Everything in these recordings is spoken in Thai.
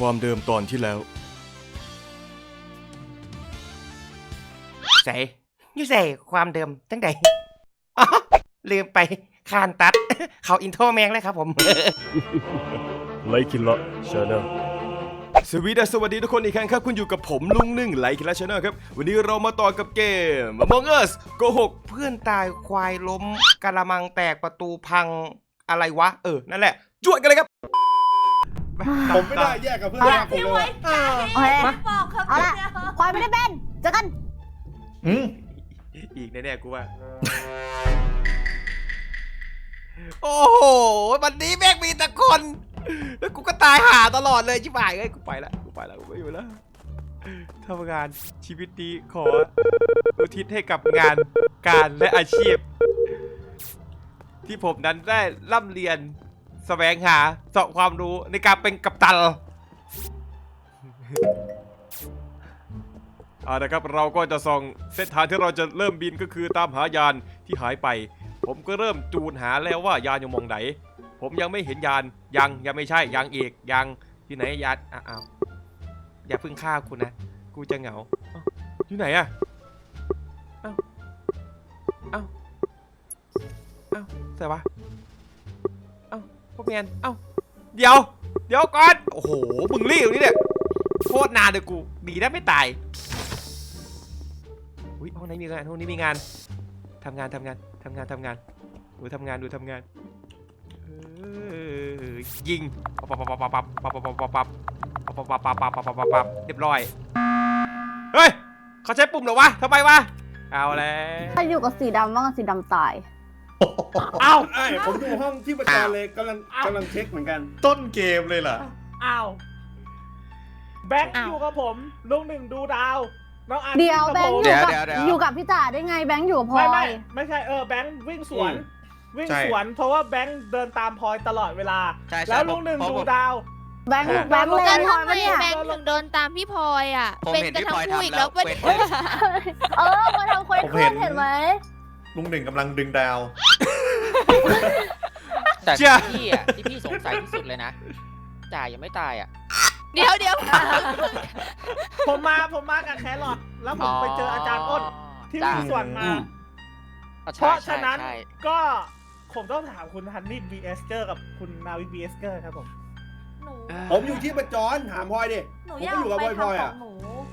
ความเดิมตอนที่แล้วใส่ยี่ใส่ความเดิมตั้งแต่อ๋อลืมไปคานตัด เขาอินโทรแมงเลยครับผม ไลคิละชาแนลสวีดัสสวัสดีทุกคนอีกครั้งครับ คุณอยู่กับผมลุงหนึ่งไลคิละชาแนลครับ วันนี้เรามาต่อกับเกม Among Us โกหกเพื่อนตายควายล้มกะละมังแตกประตูพังอะไรวะ เออ นั่นแหละ จวดกันเลยครับ ผมไม่ได้แยกกับเพื่อนเอารัละกผมเลยว่ะโอเคบอกครับเอาละควายไม่ได้เป็นเจอกันหืมอีกแน่ๆกูว่า โอ้โห วันนี้แม่งมีแต่คน แล้วกูก็ตายหาตลอดเลยชิบหายเลยกูไปละกูไปละกูไม่อยู่แล้วทำงานชีวิตนี้ขออุทิศให้กับงานการและอาชีพ ที่ผมนั้นได้ร่ำเรียน แสวงหาเสาะความรู้ในการเป็นกัปตันเอาละครับเราก็จะส่องเส้นทางที่เราจะเริ่มบินก็คือตามหายานที่หายไป ผมก็เริ่มจูนหาแล้วว่ายานอยู่มองไหน ผมยังไม่เห็นยานยังยังไม่ใช่ยังอีกยังอยู่ไหนยานอ้าวอย่าเพิ่งฆ่ากูนะ กูจะเหงาอยู่ไหนอะเอ้าเอ้าเอ้าเสร็จปะ พวกแมนเอ้า เดี๋ยว เดี๋ยวก่อน โอ้โห มึงรีบนี่เนี่ยโคตรนานเลยกูดีนะไม่ตาย อุ้ยห้องนี้มีงาน ห้องนี้มีงานทำงานทำงานทำงานทำงาน ดูทำงานดูทำงานเออยิงปับปับปับปับปับปับปับปับปับปับปับปับปับปับปับปับปับปับเรียบร้อย เฮ้ย เขาใช้ปุ่มหรอวะทำไมวะ เอาแล้ว ถ้าอยู่กับสีดำว่ากับสีดำตาย เอ้าไอ้ผมอยู่ห้องที่ประจานเลยกำลังกำลังเช็คเหมือนกันต้นเกมเลยเหรอ อ้าว แบงค์อ้าว อยู่กับผม ลุงหนึ่งดูดาว น้องอันเดี๋ยวกับแบงผค์มอยู่กับเดี๋ยวเดี๋ยว อยู่กับพี่จ๋าได้ไงแบงค์อยู่กับพลอไม่ไม่ย ไม่ใช่เออแบงค์วิ่งสวน วิ่งใช่ สวน เพราะว่าแบงค์เดินตามพลอยตลอดเวลา ใช่ใช่แล้วลุงหนึ่งผมดูผม ดาว แบงค์อะแบงค์เล่แล้นวพลอยทำไมปะเนี่ย แบงค์ถึงโดนตามพี่พลอยอะ ผมเป็นเห็นกันพี่ทั้พลงอยคู่อีกทำแล้แล้ววเป็นเควสเออพลอยทำเควสผมขึ้เห็นนเห็นไหม ลุงหนึ่งกำลังดึงดาว แต่เจ้าพี่อะที่พี่สงสัยที่สุดเลยนะจ่ายยังไม่ตายอะ เดี๋ยวเดี๋ยวผมมาผมมากับแครอทแล้วผมไปเจออาจารย์อ้นที่วิ่งสวนมาอืมอ๋อเพใช่ราะใช่ฉะนั้นใช่ก็ผมต้องถามคุณฮันนี่บีเอสเกอร์กับคุณนาวิบีเอสเกอร์ครับผม หนูผมอยู่ที่ประจอนถามพลอยดิ หนูผมอยาก็กอยู่กับไปพลอยๆทำขออะงหนู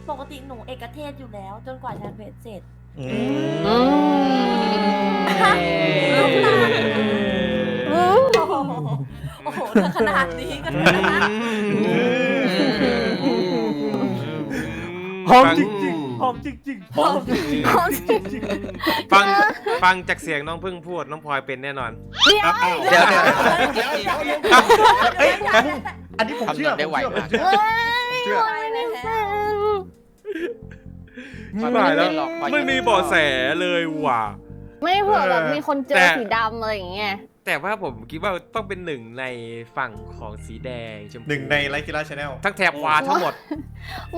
ปกติหนูเอกเทศอยู่แล้ว จนกว่าจะเพจเสร็จ อืม อืมโอ้โหโอ้โหถ้าขนาดนี้ก็นะหอมจริงๆหอมจริงๆหอมจริงพร้อมจริงฟังฟังจากเสียงน้องพึ่งพูดน้องพลอยเป็นแน่นอน เดี๋ยวอ้าวเดี๋ยวเดี๋ยวเดี๋ยวเดี๋ยวเดี๋ยวเฮ้ยอันนี้ผมคำนเชื่วอณได้ไวผมมากเชื่อเอ้ยเชื่อพลอยไม่ได้เป็นพลอยตายแล้วหรอกพลอยไม่มีเบาะแสเลยว่ะ ไม่เผื่อแบบมีคนเจแต่อสีดำอะไรอย่างเงี้ยแต่ว่าผมคิดว่าต้องเป็นหนึ่งในฝั่งของสีแดงชมพูหนึ่งในไลฟ์กีฬาชาแนลทั้งแถบขวาทั้งหมด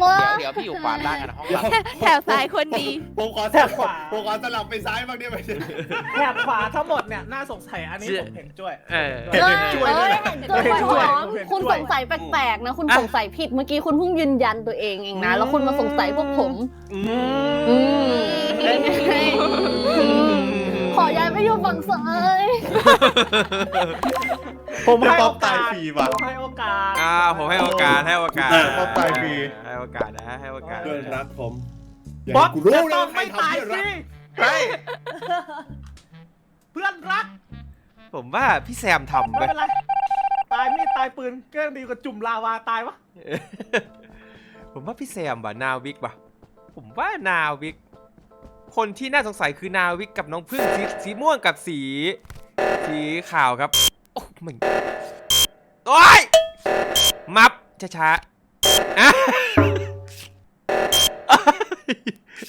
ว้าเดี๋ยวเดี๋ยวพี่อยู่ขวาล่างกันห้องเราแถวซ้ายคนดีผมขอสลับผมขอสลับไปซ้ายบ้างได้ไหมๆแถบขวาทั้งหมดเนี่ยน่าสงสัยอันนี้ผมเห็นด้วยเออเอ้ยช่วยด้วยนะเห็นด้วยเห็นด้วยหอมเห็นด้วยคุณสงสัยแปลกๆนะ คุณอะสงสัยผิดเมื่อกี้คุณเพิ่งยืนยันตัวเองเองนะ แล้วคุณมาสงสัยพวกผมอือืมม ขอย้ายไปอยู่ฝั่งซ้ายผมเดี๋ยวให้ป๊โออปตากายสฟรีว่ะผมให้โอกาสอ่าผมให้โอกาสให้โอกาสป๊อปตายฟรี ให้โอกาสนะให้โอกาสเพื่อนรักผมบอสกูรู้จะแล้ต้วองใครไม่ตายทำเพื่อนรัสิกเฮ้ยเพื่อนรักผมว่าพี่แซมทำไม่ไปเป็นไรตายมีดตายปืนก็ยังดีกว่าจุ่มลาวาตายวะผมว่าพี่แซมบ่ะนาวิกบ่ะผมว่านาวิก คนที่น่าสงสัยคือนาวิกกับน้องพึ่งสีสีม่วงกับสี สีขาวครับ โอ้มึงโอ้ยมับช้าๆอะ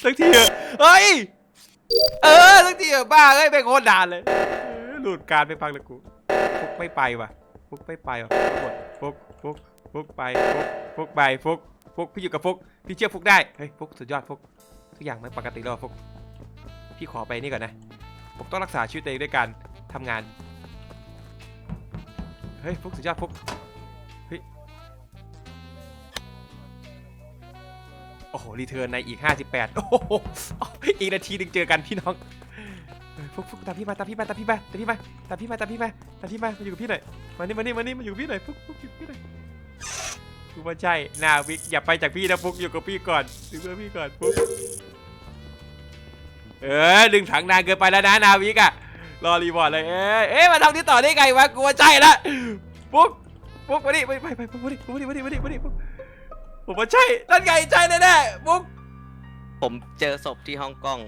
สักทีเถอเฮ้ย เออสักทีเถอบ้าเอ้ยไปโคตรด่านเลย หลุดการไปฟังเลยกูฟุกไม่ไปว่ะฟุกไม่ไปว่ะหมดฟุกฟุกฟุกไปฟุกฟุกไปฟุกฟุกพี่อยู่กับฟุกพี่เชื่อฟุกได้ เฮ้ยฟุกสุดยอดฟุก ทุกอย่างไมันปกติแล้วอะฟุกพี่ขอไปนี่ก่อนนะ ผมต้องรักษาชีวิตตัวเองด้วยการทำงาน เฮ้ยฟุกสุดยอดฟุกเฮ้ย โอ้โห รีเทิร์นในอีก 58 โอ้โห อีกนาทีหนึงเจอกันพี่น้องเออฟุกฟุกตามพี่มาตามพี่มาตามพี่มาตามพี่มาตามพี่มาตามพี่มาตามพี่มามาอยู่กับพี่หน่อยมานี่มานี่มานี่มาอยู่กับพี่หน่อยฟุกฟุกอยู่กับพี่หน่อยฟุกว่าใช่นาวิกอย่าไปจากพี่นะฟุกอยู่กับพี่ก่อนถึงเพื่อพี่ก่อนฟุก เออดึงถังนานเกินไปแล้วนะนาวิกอะรอรีบอร์ดเลยเอ้ยเอ๊ะมาทำที่ต่อได้ไงวะกูว่าใช่ละฟุกฟุกมาดิไปไปไปฟุกมาดิฟุกมาดิมาดิมาดิมาดิฟุกผมว่าใช่นั่นไงใช่แน่ๆฟุกผมเจอศพที่ฮ่องกง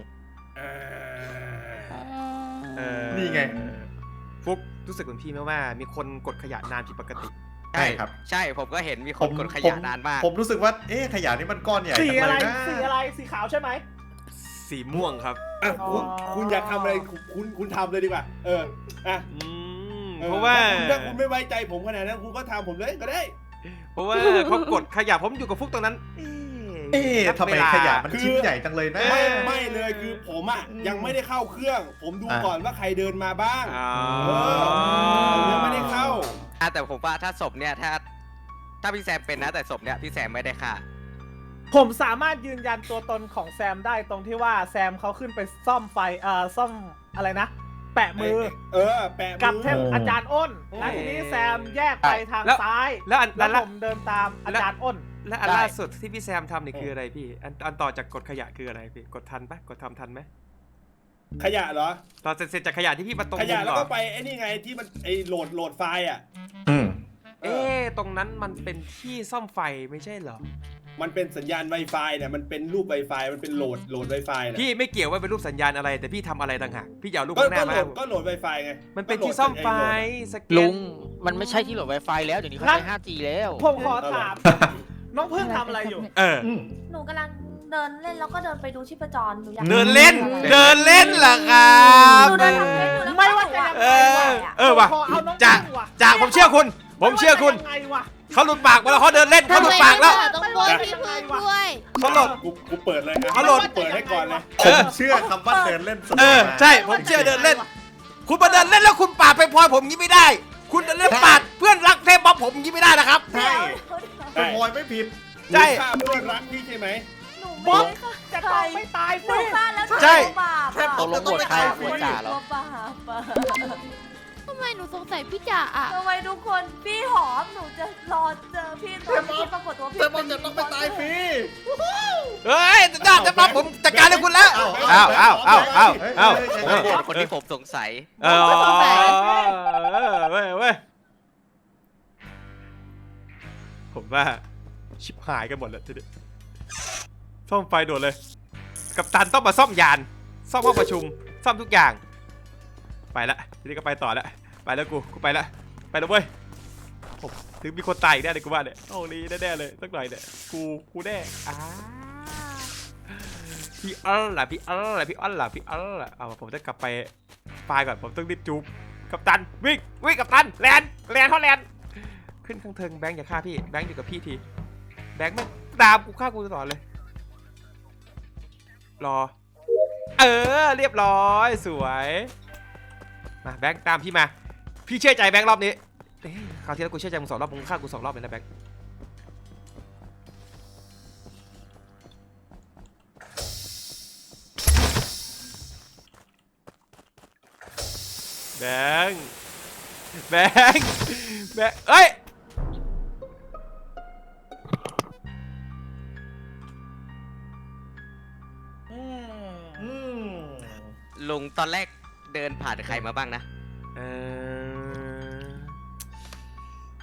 เออนี่ไง ฟุกรู้สึกเหมือนพี่ไหมว่ามีคนกดขยะนานผิดปกติ ใช่ครับ ใช่ผมก็เห็นมีคผนมกดขผยะมนานมาก ผมรู้สึกว่า เอ๊ะขยะนี่มันก้อนใหญ่สีจังอะไรเลยนะสีอะไร สีขาวใช่ไหม สีม่วงครับ อะคุณอ๋อคุณอยากทำอะไรคุณคุณคุณทำเลยดีกว่า เอออะอืมออเพราะว่าถ้คุณถ้าคุณไม่ไว้ใจผมขนาดนั้นคุณก็ทำผมเลยก็ได้ เพราะว่าเขากดขยะผมอยู่กับฟุกตรงนั้น เอ๊ะนับทำไมเวลาขยะมันชิ้นใหญ่จังเลยนะ ไม่ไม่เลยคือผมอะยังไม่ได้เข้าเครื่อง ผมดูอะก่อนว่าใครเดินมาบ้างอ๋อ เออผมยังไม่ได้เข้า อะแต่ผมว่าถ้าศพเนี่ยถ้า ถ้าพี่แซมเป็นนะแต่ศพเนี่ยพี่แซมไม่ได้ฆ่า ผมสามารถยืนยันตัวตนของแซมได้ตรงที่ว่าแซมเขาขึ้นไปซ่อมไฟเอ่อซ่อมอะไรนะ แปะมือเออ แปะมือ กับเทพอาจารย์อ้นแล้วทีนี้แซมแยกไปทางแล้ว ซ้าย แล้วอันแล้แล้ววผมเดินตามอาจารย์อ้น และอันได้ ล่าสุดที่พี่แซมทำนี่คืออะไรพี่อันอันต่อจากกดขยะคืออะไรพี่กดทันปะกดทำทันไหมขยะเหรอ ตอนเสร็จเสร็จจากขยะที่พี่มาตรงขยะมุมแล้วเหรก็อไปไอ้นี่ไงที่มันไอ้โหลดโหลดไฟล์อะ อืม เอเอ๊อะตรงนั้นมันเป็นที่ซ่อมไฟไม่ใช่เหรอ มันเป็นสัญญาณ Wi-Fi เนี่ยมันเป็นรูป Wi-Fi มันเป็นโหลดโหลด Wi-Fi เนี่ยพี่ไม่เกี่ยวว่าเป็นรูปสัญญาณอะไร แต่พี่ทำอะไรต่างหากพี่อย่าเอารูปก็ข้างหก็น้าโหลมาดก็โหลด Wi-Fi ไงมันเป็นก็โหลดที่ซ่อมไฟอ้โหลด สแกนลุงมันไม่ใช่ที่โหลด Wi-Fi แล้วเดี๋ยวนี้เขานั่ใช้น 5G แล้ว ผมขอถาม น้องเพิ่งทำอะไรอยู่ เอออืมหนูกำลังเดินเล่นแล้วก็เดินไปดูชีพจรหนูอยากเดินเล่นอะไรเดินเล่นเหรอครับหนูเดินทำเฟซอยู่แล้วไม่ว่าจะยังเอไงอวะเออว่ะขอเอาน้องจากเพิ่งว่ะจากผมเชื่อคุณ ผมเชื่อคุณไม่ว่าจะยังไงวะเขาหลุดปากมาแล้วเขาเดินเล่นเขาหลุดปากแล้ว ต้องโดนพี่พึ่งด้วย เขาหลุด กูกูเปิดเลยอะเขาโหลด เปิดให้ก่อนเลยเอผมอเชื่อคำว่าเดินเล่นสนุกเออมาใช่ ผมเชื่อเดินเล่น คุณมาเดินเล่นแล้วคุณปาดไปพลอยผมงี้ไม่ได้ คุณเดินเล่นปาดเพื่อนรักเทพบ๊อบผมงี้ไม่ได้นะครับ ใช่เป็นพลอยไม่ผิด ใช่ฆ่าเพื่อนรักพี่ใช่ไหมหนูบ๊ไม่อบได้ค่ะจะตายไม่ตายหนูสิฆ่าแล้วหนูใช่ตัวบาปอะตกลงโหวตใครโหวตจ่าเหรอตัวบาปอะทำ ไมหนูสงสัยพี่จ่าอะทำไมทุกคนพี่หอมหนูจะรอเจอพี่ตอนที่ปรากฏตัวพี่แต่มันจะต้องไปตายฟรีเฮ้ยจ้าจะมาผมจัดการให้คุณแล้วอ้าวอ้าวอ้าวอ้าวอ้าวผมอ้าวโหวตคนที่ผมสงสัยเออเว้ยเว้ยผมว่าชิบหายกันหมดแล้วทีนี้ซ่อมไฟโดดเลย กับตันต้องมาซ่อมยาน ซ่อมห้องประชุม ซ่อมทุกอย่าง ไปละทีนี้ก็ไปต่อละ ไปแล้วกูกูไปละไปแล้วเว้ยถึงมีคนตายอีกแน่เลยกูว่าเนี่ยโอ้ลีแน่ๆเลยสักหน่อยเนี่ยกูกูแน่อ้าพี่อ้อนล่ะพี่อ้อนล่ะพี่อ้นล่ะพี่อ้อนล่ะเอาผมจะกลับไปไฟล์ก่อนผมต้องรีบจูบกับตันวิ่งวิ่งกับตันแลนแลนเขาแลนขึ้นข้างเทิงแบงค์อย่าฆ่าพี่แบงค์อยู่กับพี่ทีแบงค์ไม่ตามกูฆ่ากูตลอดเลย รอ เออ เรียบร้อยสวยมาแบงค์ตามพี่มา พี่เชื่อใจแบงค์รอบนี้เอ้ยคราวที่แล้วกูเชื่อใจมึงสองรอบมึงฆ่ากูสองรอบเลยนะแบงค์แบงค์แบงค์แบงค์เอ้ย อืมอืมลุงตอนแรกเดินผ่านใครมาบ้างนะ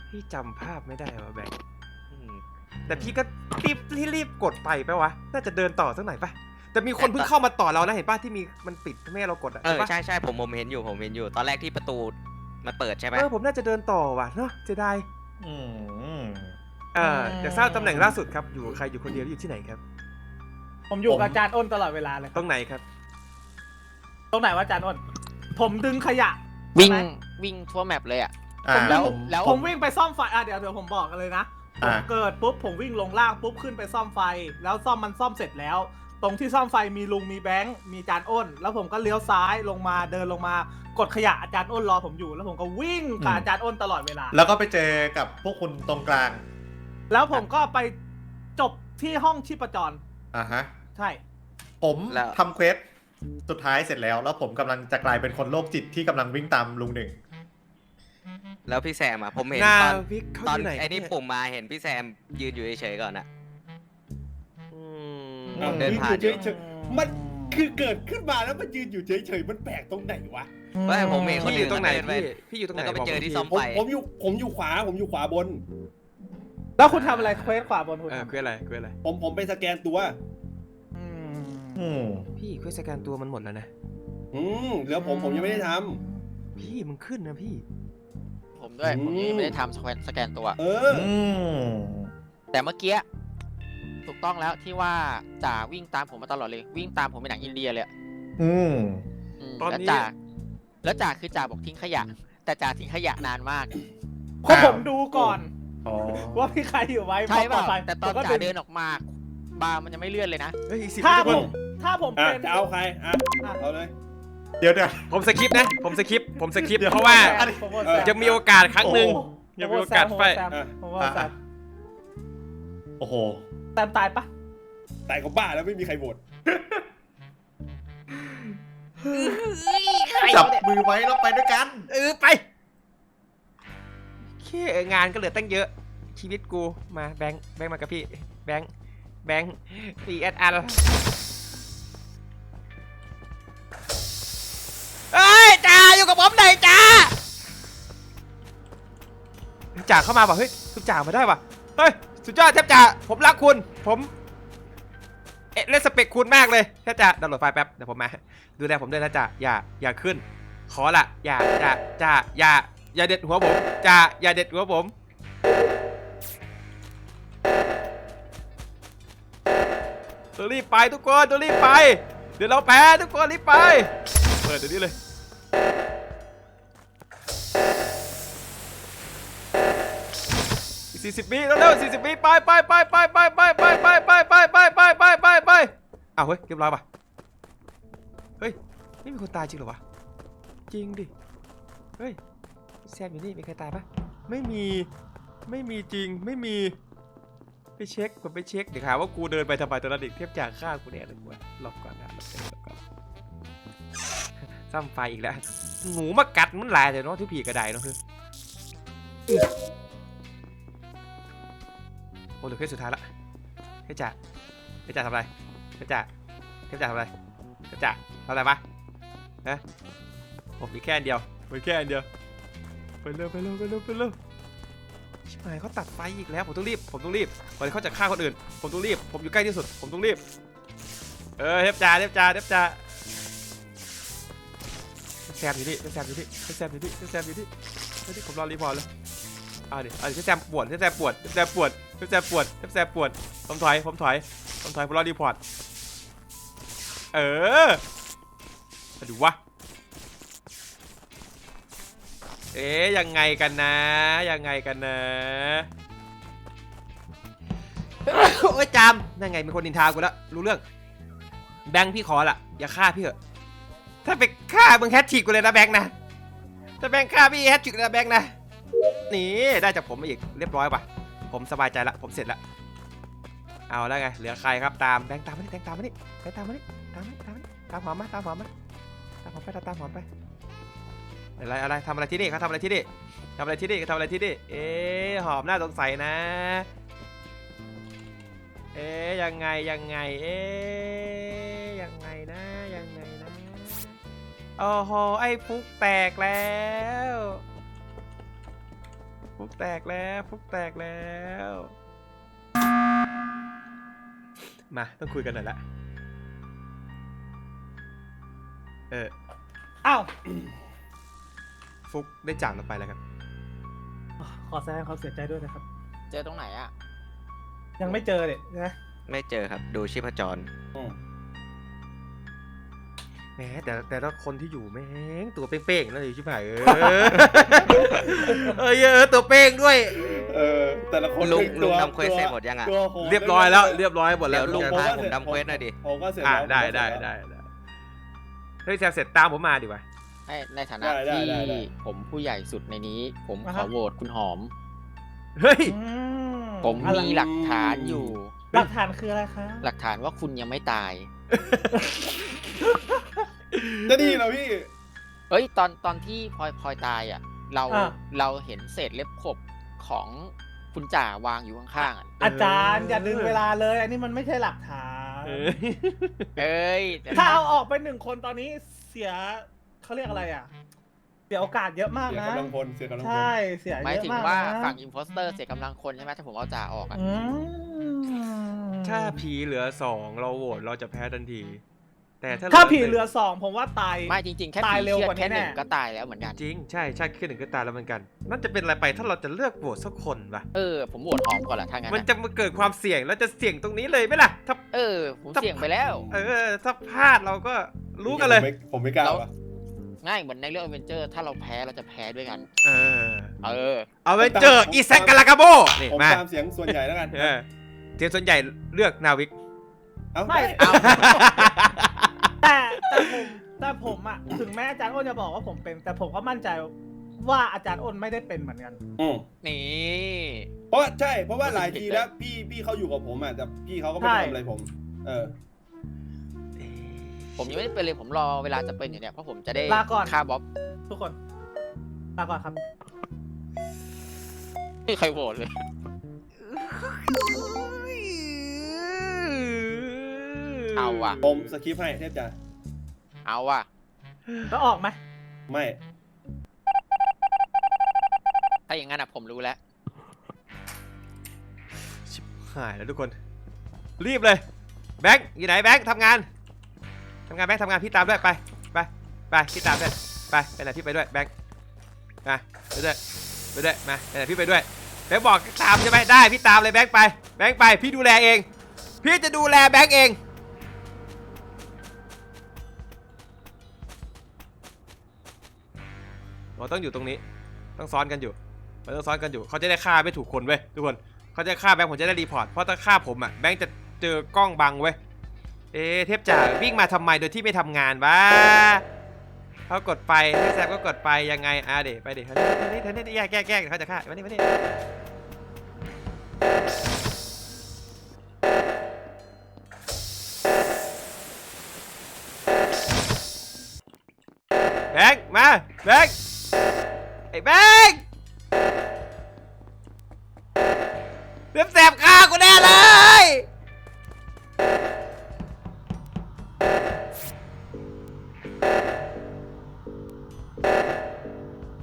พี่จำภาพไม่ได้ว่ะแบงค์อืมแต่พี่ก็รีบรีบรีบกดไปไปะวะ น่าจะเดินต่อสักหน่อยปะแต่มีคนเพิ่งเข้ามาต่อเรานะเห็นป่ะที่มีมันปิดไม่ให้เรากดอะเออ ปะใช่ใช่ผมผมเห็นอยู่ผมเห็นอยู่ ตอนแรกที่ประตูมันเปิดใช่ไหม เออผมน่าจะเดินต่อว่ะเนาะเสียดายอืม เอออยากทราบตำแหน่งล่าสุดครับอยู่กับใครอยู่คนเดียวหรืออยู่ที่ไหนครับ ผมอยู่กับอาจารย์อ้นตลอดเวลาเลยตรงไหนครับ ตรงไหนวะอาจารย์อ้น ผมดึงขยะ วิ่งใช่ไหมวิ่งทั่วแมปเลยอะ อ่าแล้วผมแล้วผมวิ่งไปซ่อมไฟอะเดี๋ยวเดี๋ยวผมบอกกันเลยนะผมอะเกิดปุ๊บผมวิ่งลงล่างปุ๊บขึ้นไปซ่อมไฟ แล้วซ่อมมันซ่อมเสร็จแล้ว ตรงที่ซ่อมไฟมีลุงมีแบงค์มีอาจารย์อ้น แล้วผมก็เลี้ยวซ้ายลงมาเดินลงมากดขยะอาจารย์อ้นรอผมอยู่ แล้วผมก็วิ่งกับอาจารย์อ้นตลอดเวลา แล้วก็ไปเจอกับพวกคุณตรงกลางแล้วผมก็ไปจบที่ห้องชีพจรอะฮะ ใช่ ผมแล้ว ทำเควสสุดท้ายเสร็จแล้ว แล้วผมกำลังจะกลายเป็นคนโรคจิตที่กำลังวิ่งตามลุงหนึ่ง แล้วพี่แซมอะผมเห็นหน้าตอนพิกเขาตออนยู่ไหนไอ้นี่เยปุ่มมาเห็นพี่แซมยืนอยู่เฉยๆก่อนอะอืมผมเดินผ่านอยู่เฉยๆมันคือเกิดขึ้นมาแล้วมันยืนอยู่เฉยๆมันแปลกตรงไหนวะ ไม่ผมเห็นคนพี่ออื่ยู่นตรงไหนเดิไปพี่พี่อยู่ตรงไหนแล้วก็ไปเจอที่บซ่อมผมไฟผมอยู่ผมอยู่ขวาผมอยู่ขวาบน แล้วคุณทำอะไรเควสขวาบนคุณเออทำเควสอะไรเควสอะไรผมผมไปสแกนตัวมอืมพี่เควสสแกนตัวมันหมดแล้วนะ อืมแล้วผมผมยังไม่ได้ทพี่มันขึ้นนะพี่ ผมด้วยผมอืมยังไม่ได้ทำสแกนสแกนตัวำเอออืมแต่เมื่อกี้ถูกต้องแล้วที่ว่าจ่าวิ่งตามผมมาตลอดเลย วิ่งตามผมเป็นหนังอินเดียเลยอะอืมอืมตอนแล้วนี้จ่าแล้วจ่าคือจ่าบอกทิ้งขยะ แต่จ่าทิ้งขยะนานมาก เพราะผมดูก่อน อ๋อว่ามีใครอยู่ไหมใช่เปล่าพอแต่ตอนผมก็จ่าเดินออกมาบาร์มันยังไม่เลื่อนเลยนะ เฮ้ยอีกสิบถ้าวิทุกผคนมถ้าผมอะเป็น จะเอาใครอะเอาเลย เดี๋ยวเดี๋ยว ผมสคริปต์นะ ผมสคริปต์ผมสคริปต์เดี๋ยว เพราะว่าผมว่าเออแซจะมีโอกาสครั้งหนึ่งโอ้ยังมีโอกาสไปผมว่าแซมโอ้โห แซมตายปะแต่ก็บ้าแล้วไม่มีใครโหวตจับมือไว้แล้วไปด้วยกัน เออไปแค่งานก็เหลือตั้งเยอะ ชีวิตกูมาแบงค์แบงค์มากับพี่ แบงค์แบงค์ปีเอสอา จ่าเข้ามาป่ะเฮ้ยคุณจ่ามาได้ป่ะเฮ้ยสุดยอดเทพจ่าผมรักคุณ ผมเอเล่นสเปคคุณมากเลยเทพจ่าดาวน์โหลดไฟล์แป๊บเดี๋ยวผมมาดูแลผมด้วยนะจ่าอย่าอย่าขึ้น ขอละอย่าจ่าจ่าอย่าอย่าเด็ดหัวผมจ่าอย่าเด็ดหัวผมตัวรีบไปทุกคนตัวรีบไป เดี๋ยวเราแพ้ทุกคนรีบไป เปิดเดี๋ยวนี้เลย สี่สิบวิเร็วสี่สิบวิไปไปไปไปไปไปไปไปไปไปไปไปไปไปไปอ้าวเฮ้ยเรียบร้อยป่ะเฮ้ยไม่มีคนตายจริงเหรอวะจริงดิเฮ้ยแซมอยู่นี่มีใครตายปะไม่มีไม่มีจริงไม่มีไปเช็คผมไปเช็คเดี๋ยวหาว่ากูเดินไปทำไมตอนนั้นอีกเทียบจากฆ่ากูแน่เลยกูว่าหลบก่อนนะหลบก่อนหลบก่อนซ้ำไฟอีกแล้วหนูมากัดมันหลายเดี๋ยวเนาะทุกผีกระไดเนาะคือ โอ้เหลือแค่สุดท้ายละเทพจ่าเทพจ่าทำอะไรเทพจ่าเทพจ่าทำอะไรเทพจ่าทำอะไรปะฮะผมมีแค่อันเดียวมีแค่อันเดียวไปเร็วไปเร็วไปเร็วไปเร็วชิบหายเขาตัดไฟอีกแล้วผมต้องรีบผมต้องรีบก่อนที่เขาจะฆ่าคนอื่น ผมต้องรีบ ผมอยู่ใกล้ที่สุด ผมต้องรีบ เออเทพจ่าเทพจ่าเทพจ่าแซมอยู่นี่แซมอยู่นี่แซมอยู่นี่แซมอยู่นี่เฮ้ยผมรอรีพอร์ตเลยเอาดิเอาดิพี่แซมปวดพี่แซมปวดพี่แซมปวด พี่แซมปวดพี่แซมปวดผมถอยผมถอยผมถอยผมรอรีพอร์ตเออมาดูวะเอ๊ยยังไงกันนะ ยังไงกันนะโอ้ยจามนั่นไงมีคนนินทากูแล้วรู้เรื่อง แบงค์พี่ขอละอย่าฆ่าพี่เถอะถ้าไปฆ่ามึงแฮตชิกกูเลยนะแบงค์นะถ้าแบงค์ฆ่าพี่แฮตชิกเลยนะแบงค์นะนี่ได้จากผมมาอีกเรียบร้อยป่ะ ผมสบายใจละ ผมเสร็จละ เอาแล้วไง เหลือใครครับ ตามแบงตามมาดิแบงตามมาดิแบงตามมาดิตามมาดิตามมาดิตามหอมมาตามหอมมาตามหอมไปตามหอมไป อะไรอะไรทำอะไรที่นี่เขาทำอะไรที่นี่ทำอะไรที่นี่เขาทำอะไรที่นี่ เอ๊ะหอมน่าสงสัยนะ เอ๊ะยังไงยังไง เอ๊ะยังไงนะยังไงนะ โอ้โห ไอ้ฟุกแตกแล้ว ฟุกแตกแล้วฟุกแตกแล้ว มาต้องคุยกันหน่อยละ เออ อ้าว ฟุกได้จากเราไปแล้วครับขอแสดงความเสียใจด้วยนะครับ เจอตรงไหนอะยังไม่เจอเลยนะ ไม่เจอครับ ดูชีพจร แหมแต่แต่ละคนที่อยู่แม่งตัวเป้งๆแล้วอยู่ชิบหายเออ เอยเออตัวเป้งด้วย เออแต่ละคนลุงเป็นลุงตัวทำเควสเสร็จหมดยังอะตัวโหดเรียบร้อยแล้วเรียบร้อยหมดแล้เดี๋ยววลุงทุกอย่พาผมทำเควสหน่อยดิ ผมก็เสร็จอะแล้วได้ผมก็ได้เสร็จแล้วได้ได้เฮ้ยแซมเสร็จตามผมมาดีกว่าในในฐานะได้ได้ที่ได้ได้ผมผู้ใหญ่สุดในนี้ ผมขอโหวตคุณหอม เฮ้ย อืผมอะไรมีหลักฐานอยู่ หลักฐานคืออะไรคะหลักฐานว่าคุณยังไม่ตาย จะดีเหรอพี่ เฮ้ยตอนตอนที่พลอยพลอยตายอะ เราอะ เราเห็นเศษเล็บขบของคุณจ่าวางอยู่ข้างๆอะอาจารย์อย่าดึงเวลาเลย อันนี้มันไม่ใช่หลักฐานเออเอ้ยแต่ถ้าเอาออกไปหนึ่งคนตอนนี้เสียเขาเรียกอะไรอะ เสียโอกาสเยอะมากเสียนะ กำลังพลเสียกำลังพลใช่เสียหมายเยอะถึงมากว่านะฝั่งอิมโพสเตอร์เสียกำลังคนใช่ไหมถ้าผมเอาจ่าออกอะอืมถ้าผีเหลือสองเราโหวตเราจะแพ้ทันที แต่ถ้าถ้านึ่งผีเหลือสองผมว่าตาย ไม่จริงๆ แค่ตายผีเร็วเชือกว่าดแค่นี้หนึ่งแน่ ก็ตายแล้วเหมือนกัน จริงใช่ใช่แค่หนึ่งก็ตายแล้วเหมือนกันนั่นจะเป็นอะไรไปถ้าเราจะเลือกโหวตสักคนปะเออ ผมโหวตหอมก่อนละถ้างั้นมันอะจะมาเกิดความเสี่ยงแล้วจะเสี่ยงตรงนี้เลยไหมล่ะถ้า เออ ผมเสี่ยงไปแล้ว เออถ้าพลาดเราก็รู้กันเลยผมไม่ผมไม่กล้าแล้ววะง่ายเหมือนในเรื่องอเวนเจอร์ ถ้าเราแพ้เราจะแพ้ด้วยกัน เออเออ เอาไปเจออีแซกกาลากาโบนี่ผมมาตามเสียงส่วนใหญ่แล้วกัน เออเสียงส่วนใหญ่เลือกนาวิก เอ้าไม่ เอา แต่แต่ผมแต่ผมอะถึงแม้อาจารย์อ้นจะบอกว่าผมเป็น แต่ผมก็มั่นใจว่าอาจารย์อ้นไม่ได้เป็นเหมือนกัน อืมนี่เพราะว่าใช่ เพราะว่าหลายทีแล้ว พี่พี่เขาอยู่กับผมอะแต่พี่เขาก็ไม่ได้ใช่ทำอะไรผม เออ ผมยังไม่ได้เป็นเลยผมรอเวลาจะเป็นอยู่เนี่ยเพราะผมจะได้ลาก่อนฆ่าบ๊อบทุกคนลาก่อนครับ ไม่มีใครโหวตเลย เอาว่ะ ผมสคริปต์ให้เทพจ้าเอาว่ะ แล้วออกไหมไม่ ถ้าอย่างนั้นอะผมรู้แล้ว ชิบหายแล้วทุกคน รีบเลย แบงค์อยู่ไหนแบงค์ทำงานทำงานแบงค์ทำงานพี่ตามด้วยไปไปไปพี่ตามด้วยไปไปไหนพี่ไปด้วยแบงค์มาไปด้วยไปด้วยมาไปไหนพี่ไปด้วยแบงค์บอกตามใช่ไหมได้พี่ตามเลยแบงค์ไปแบงค์ไปพี่ดูแลเอง พี่จะดูแลแบงค์เอง เราต้องอยู่ตรงนี้ ต้องซ้อนกันอยู่ มันต้องซ้อนกันอยู่ เขาจะได้ฆ่าไม่ถูกคนเว้ยทุกคน เขาจะฆ่าแบงค์ผมจะได้รีพอร์ต เพราะถ้าฆ่าผมอะแบงค์จะเจอกล้องบังเว้ย เอ๊เทพจ่าวิ่งมาทำไมโดยที่ไม่ทำงานวะเขากดไปเทพแซมก็กดไปยังไง อะเดี๋ยวไปเดี๋ยวเฮ้ยเฮ้ยเฮ้ยแยกแยกแยกเดี๋ยวเขาจะฆ่ามานี่มานี่แบงค์มาแบงค์ เทพแซมฆ่ากูแน่เลย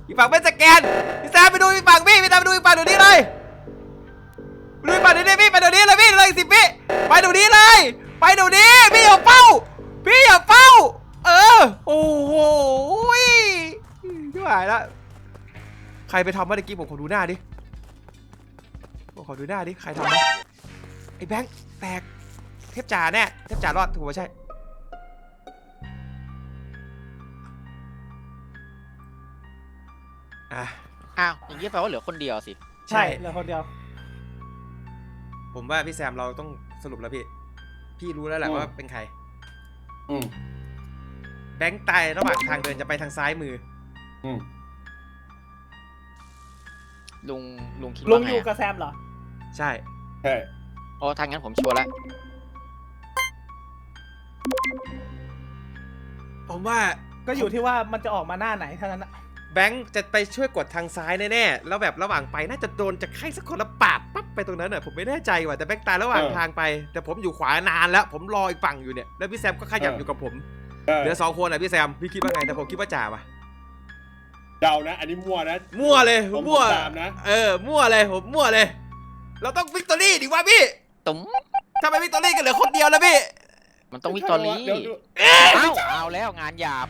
อีกฝั่งไม่สแกนพี่แซมไปดูอีกฝั่งพี่พี่แซมไปดูอีกฝั่งเดี๋ยวนี้เลยไปดูอีกฝั่งเดี๋ยวนี้พี่ไปเดี๋ยวนี้เลยพี่เลยสิบพี่ไปเดี๋ยวนี้เลย ไปเดี๋ยวนี้พี่อย่าเฝ้า พี่อย่าเฝ้า เออ โอ้โหไม่ไหวละใครไปทำเมื่อกี้ผมขอดูหน้าดิ ขอดูหน้าดิ ใครทำนะไอ้แบงค์แตก เทพจ่าแน่เทพจ่ารอดถูกไหมใช่ อะ อ้าว อย่างนี้แปลว่าเหลือคนเดียวสิ ใช่ เหลือคนเดียว ผมว่าพี่แซมเราต้องสรุปแล้วพี่ พี่รู้แล้วแหละอืมว่าเป็นใคร อืมแบงค์ตายระหว่างทางเดินจะไปทางซ้ายมือ อืมลุงลุงคิดลุว่างไงอยู่อะกับแซมเหรอ ใช่ ใช่โอ้ทางงั้นผมชัวร์แล้ว ผมว่าก็อยู่ที่ว่ามันจะออกมาหน้าไหนเท่านั้นนะแบงค์จะไปช่วยกดทางซ้ายแน่ๆ แล้วแบบระหว่างไปน่าจะโดนจะใครสักคนละปาดปั๊บไปตรงนั้นอะผมไม่แน่ใจว่ะแต่แบงค์ตายระหว่างทางไป แต่ผมอยู่ขวานานแล้ว ผมรออีกฝั่งอยู่เนี่ยแล้วพี่แซมก็ขยับอยู่กับผมใช่เหลือสองคนอะพี่แซมพี่คิดว่าไงแต่ผมคิดว่าจ่าว่ะเดานะ อันนี้มั่วนะมั่วเลยผมมั่วตามนะ เออมั่วเลยผมมั่วเลย เราต้องวิกตอรี่ดีกว่าพี่ตุ้มถ้าไม่วิกตอรี่ก็เหลือคนเดียวแล้วพี่มันต้องวิกตอรี่เดี๋ยวดู เอ้าเอาแล้วงานหยาบ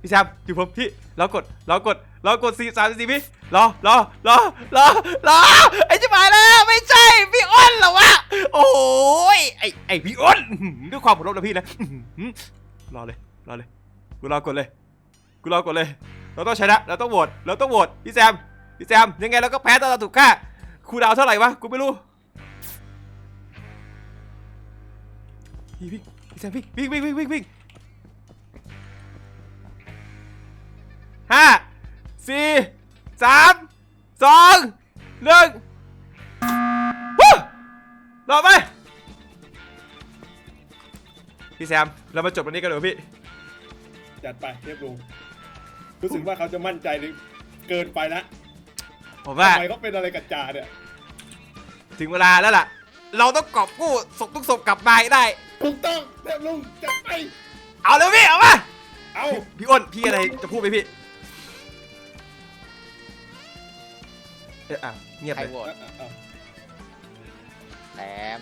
พี่แซมอยู่ผมพี่เรากดเรากดเรากดสี่สามสี่พี่รอรอรอรอรอไอ้จิ๋มายแล้วไม่ใช่พี่อ้นเหรอวะโอ้ยไอ้ไอ้พี่อ้นอื้อหือด้วยความเคารพนะพี่นะอื้อหือรอเลยรอเลยกูรอกดเลยกูรอกดเลย เราต้องชนะเราต้องโหวตเราต้องโหวตพี่แซมพี่แซมยังไงเราก็แพ้ตอนเราถูกฆ่า ครูดาวเท่าไหร่วะ กูไม่รู้พี่พี่พี่แซมพี่วิ่งวิ่งวิ่งวิ่งวิ่งห้าสี่สามสองหนึ่งฮู้รอไป พี่แซม เรามาจบวันนี้กันเถอะพี่ จัดไปเทพลุงรู้สึกว่าเขาจะมั่นใจหรือเกินไปและ ผมว่าทำไมเขาเป็นอะไรกับจ่าเนี่ยถึงเวลาแล้วล่ะ เราต้องกอบกู้ศพทุกศพกลับมาให้ได้ ถูกต้องเทพลุงจัดไป เอาเลยพี่เอามาเอาพี่อ้นพี่อะไรจะพูดไหมพี่เอออะเงียบใครเลยโหวตเอาเอาแซม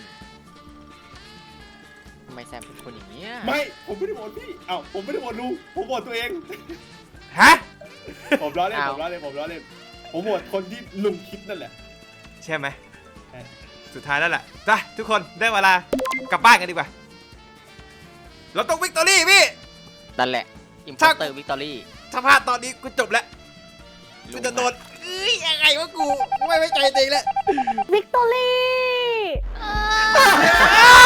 ทำไมแซมเป็นคนอย่างเงี้ยไม่ผมไม่ได้โหวตพี่เอ้าผมไม่ได้โหวตลุงผมโหวตตัวเอง ฮะผมล้อเล่นเอาผมล้อเล่นผมล้อเล่น ผมโหวตคนที่ลุงคิดนั่นแหละ ใช่ไหมใช่ สุดท้ายแล้วล่ะไปทุกคนได้เวลากลับบ้านกันดีกว่า เราต้องวิกตอรี่พี่ นั่นแหละ อิมพอถ้าร์เตอร์วิกตอรี่ถ้าพลาดตอนนี้กูจบแล้วกูจะโดนเอ้ยยังไงวะกูไม่ไว้ใจตัวเองแล้ว วิกตอรี่ทุ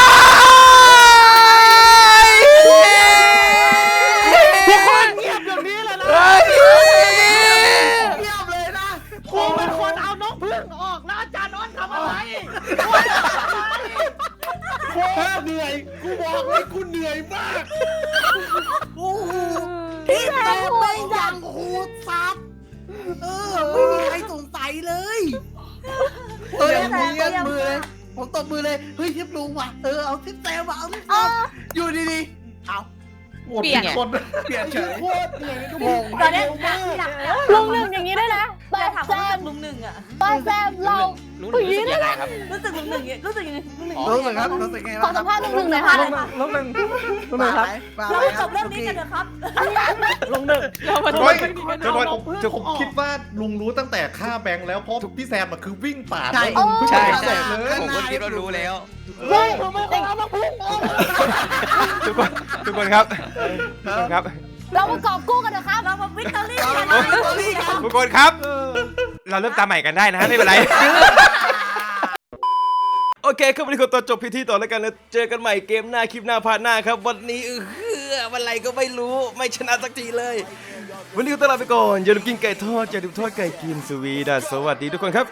อยกูบอกเลยกูเหนื่อยมากพี่แซมไม่ยังเออไม่มีใครสงสัยเลยเออผมเงี้ยมือเลยผมตบมือเลยเฮ้ยทิพลุงว่ะเออเอาทิพแซมว่ะเอาทิพแซมอยู่ดีๆเอา โหวตผิดคนเปลี่ยนเฉยโคตรเหนื่อยเลยทุกงคนงตอนนี้อยากอยากอยากลุงหนึ่งอย่างนี้ด้วยนะอยาป้ากถามแซว่ามลุงหนึ่งอะป้าแซมเรารู้หรือรู้สึกยังไงครับรู้สึกลุงหนึ่งอย่างรู้สึกยังไงลุงหนึ่งรู้สึกครับรู้สึกไงขอสัมภาษณ์ลุงหนึ่งหน่อยค่ะลุงหนึ่งลุงหนึ่งครับเราจบเรื่องนี้กันเถอะครับลุงหนึ่งเรามาเฮ้ยกันทุกคนผมคิดว่าลุงรู้ตั้งแต่ฆ่าแบงค์แล้วเพราะพี่แซมมันคือวิ่งปาดใช่แล้วลุงเพิ่งใช่ไปใช่ศพเลยผมก็คิดว่ารู้แล้วเฮ้ยทุกคนทุกคนครับทุกคนครับเรามากอบกู้กันเถอะครับเรามาวิกตอรี่กันทุกคนครับ เราเริ่มตามใหม่กันได้นะไม่เป็นไร โอเคครับวันนี้ขอตัวจบพิธีต่อแล้วกันแล้วเจอกันใหม่เกมหน้าคลิปหน้าพาร์ทหน้าครับ วันนี้เออวันไรก็ไม่รู้ไม่ชนะสักทีเลย วันนี้ขอตัวลาไปก่อนอย่าลืมกินไก่ทอดอย่าลืมทอดไก่กินสวีดัสสวัสดีทุกคนครับ